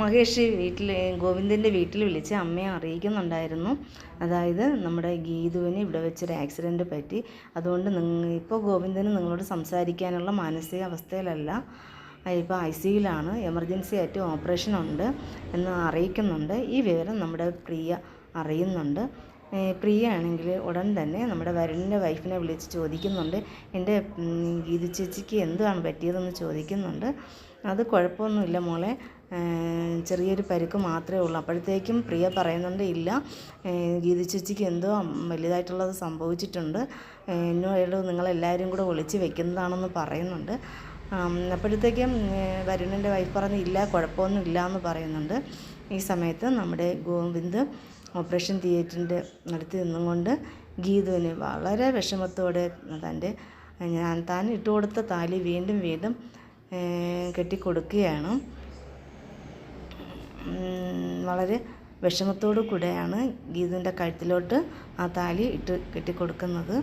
മഹേഷ് വീട്ടിൽ ഗോവിന്ദന്റെ വീട്ടിൽ വിളിച്ച് അമ്മയെ അറിയിക്കുന്നുണ്ടായിരുന്നു. അതായത് നമ്മുടെ ഗീതുവിന് ഇവിടെ വെച്ചൊരു ആക്സിഡന്റ് പറ്റി. അതുകൊണ്ട് നിങ്ങൾ ഇപ്പോൾ ഗോവിന്ദന് നിങ്ങളോട് സംസാരിക്കാനുള്ള മാനസികാവസ്ഥയിലല്ല. ഇപ്പോൾ ഐ സിയിലാണ് എമർജൻസി ആയിട്ട് ഓപ്പറേഷൻ ഉണ്ട് എന്ന് അറിയിക്കുന്നുണ്ട്. ഈ വിവരം നമ്മുടെ പ്രിയ അറിയുന്നുണ്ട്. പ്രിയ ആണെങ്കിൽ ഉടൻ തന്നെ നമ്മുടെ വരുണിന്റെ വൈഫിനെ വിളിച്ച് ചോദിക്കുന്നുണ്ട്. എന്റെ ഗീതു ചേച്ചിക്ക് എന്താണ് പറ്റിയതെന്ന് ചോദിക്കുന്നുണ്ട്. അത് കുഴപ്പമൊന്നുമില്ല മോളെ. ചെറിയൊരു പരിക്ക് മാത്രമേ ഉള്ളൂ. അപ്പോഴത്തേക്കും പ്രിയ പറയുന്നുണ്ട് ഇല്ല ഗീതി ചേച്ചിക്ക് എന്തോ വലുതായിട്ടുള്ളത് സംഭവിച്ചിട്ടുണ്ട്. എന്നോട് നിങ്ങളെല്ലാവരും കൂടെ ഒളിച്ച് വെക്കുന്നതാണെന്ന് പറയുന്നുണ്ട്. അപ്പോഴത്തേക്കും വരുണന്റെ വൈഫ് പറഞ്ഞ് ഇല്ല കുഴപ്പമൊന്നും ഇല്ല എന്ന് പറയുന്നുണ്ട്. ഈ സമയത്ത് നമ്മുടെ ഗോവിന്ദ് ഓപ്പറേഷൻ തിയേറ്ററിന്റെ നടത്തി നിന്നുകൊണ്ട് ഗീതുവിന് വളരെ വിഷമത്തോടെ തന്റെ ഞാൻ താൻ ഇട്ടുകൊടുത്ത താലി വീണ്ടും വീണ്ടും കെട്ടിക്കൊടുക്കുകയാണ്. വളരെ വിഷമത്തോടു കൂടെയാണ് ഗീതുവിന്റെ കഴുത്തിലോട്ട് ആ താലി ഇട്ട് കെട്ടിക്കൊടുക്കുന്നത്.